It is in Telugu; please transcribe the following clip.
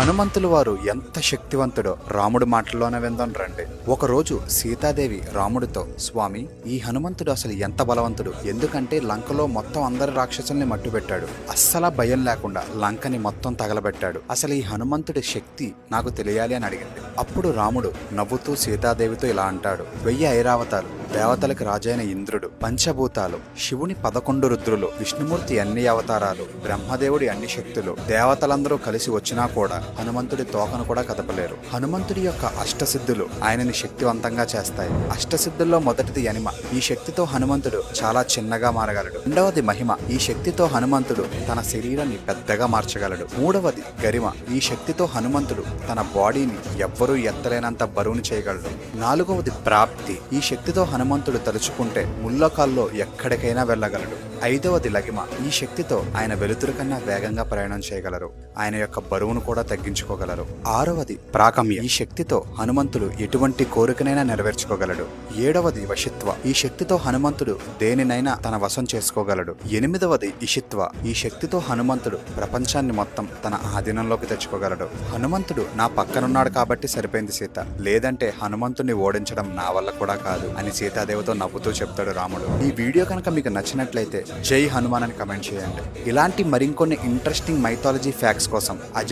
హనుమంతుల వారు ఎంత శక్తివంతుడో రాముడు మాటల్లోనే విందాం రండి. ఒకరోజు సీతాదేవి రాముడితో స్వామి ఈ హనుమంతుడు అసలు ఎంత బలవంతుడు? ఎందుకంటే లంకలో మొత్తం అందరి రాక్షసుల్ని మట్టుబెట్టాడు. అస్సలా భయం లేకుండా లంకని మొత్తం తగలబెట్టాడు. అసలు ఈ హనుమంతుడి శక్తి నాకు తెలియాలి అని అడిగింది. అప్పుడు రాముడు నవ్వుతూ సీతాదేవితో ఇలా అంటాడు. వెయ్యి ఐరావతాలు దేవతలకు రాజైన ఇంద్రుడు పంచభూతాలు శివుని పదకొండు రుద్రులు విష్ణుమూర్తి అన్ని అవతారాలు బ్రహ్మదేవుడి అన్ని శక్తులు దేవతలందరూ కలిసి వచ్చినా కూడా హనుమంతుడి తోకను కూడా కదపలేరు. హనుమంతుడి యొక్క అష్టసిద్ధులు ఆయనని శక్తివంతంగా చేస్తాయి. అష్టసిద్ధుల్లో మొదటిది యనిమ. ఈ శక్తితో హనుమంతుడు చాలా చిన్నగా మారగలడు. రెండవది మహిమ. ఈ శక్తితో హనుమంతుడు తన శరీరాన్ని పెద్దగా మార్చగలడు. మూడవది గరిమ. ఈ శక్తితో హనుమంతుడు తన బాడీని ఎవ్వరూ ఎత్తలేనంత బరువును చేయగలడు. నాలుగవది ప్రాప్తి. ఈ శక్తితో హనుమంతుడు తలుచుకుంటే ముల్లకాల్లో ఎక్కడికైనా వెళ్ళగలడు. ఐదవది లగిమ ఈ శక్తితో ఆయన వెలుతురు కన్నా వేగంగా ప్రయాణం చేయగలరు. ఆయన యొక్క బరువును కూడా తగ్గించుకోగలరు. ఆరవది ప్రాకమ్య ఈ శక్తితో హనుమంతుడు ఎటువంటి కోరికనైనా నెరవేర్చుకోగలడు. ఏడవది వశిత్వ. ఈ శక్తితో హనుమంతుడు దేనినైనా తన వశం చేసుకోగలడు. ఎనిమిదవది ఇషిత్వ. ఈ శక్తితో హనుమంతుడు ప్రపంచాన్ని మొత్తం తన ఆధీనంలోకి తెచ్చుకోగలడు. హనుమంతుడు నా పక్కనున్నాడు కాబట్టి సరిపోయింది సీత. లేదంటే హనుమంతుడిని ఓడించడం నా వల్ల కూడా కాదు అని సీతాదేవితో నవ్వుతూ చెప్తాడు రాముడు. ఈ వీడియో కనుక మీకు నచ్చినట్లయితే జై హనుమాన్ అని కమెంట్ చేయండి. ఇలాంటి మరికొన్ని ఇంట్రెస్టింగ్ మైథాలజీ ఫ్యాక్ట్స్ కోసం అజయ్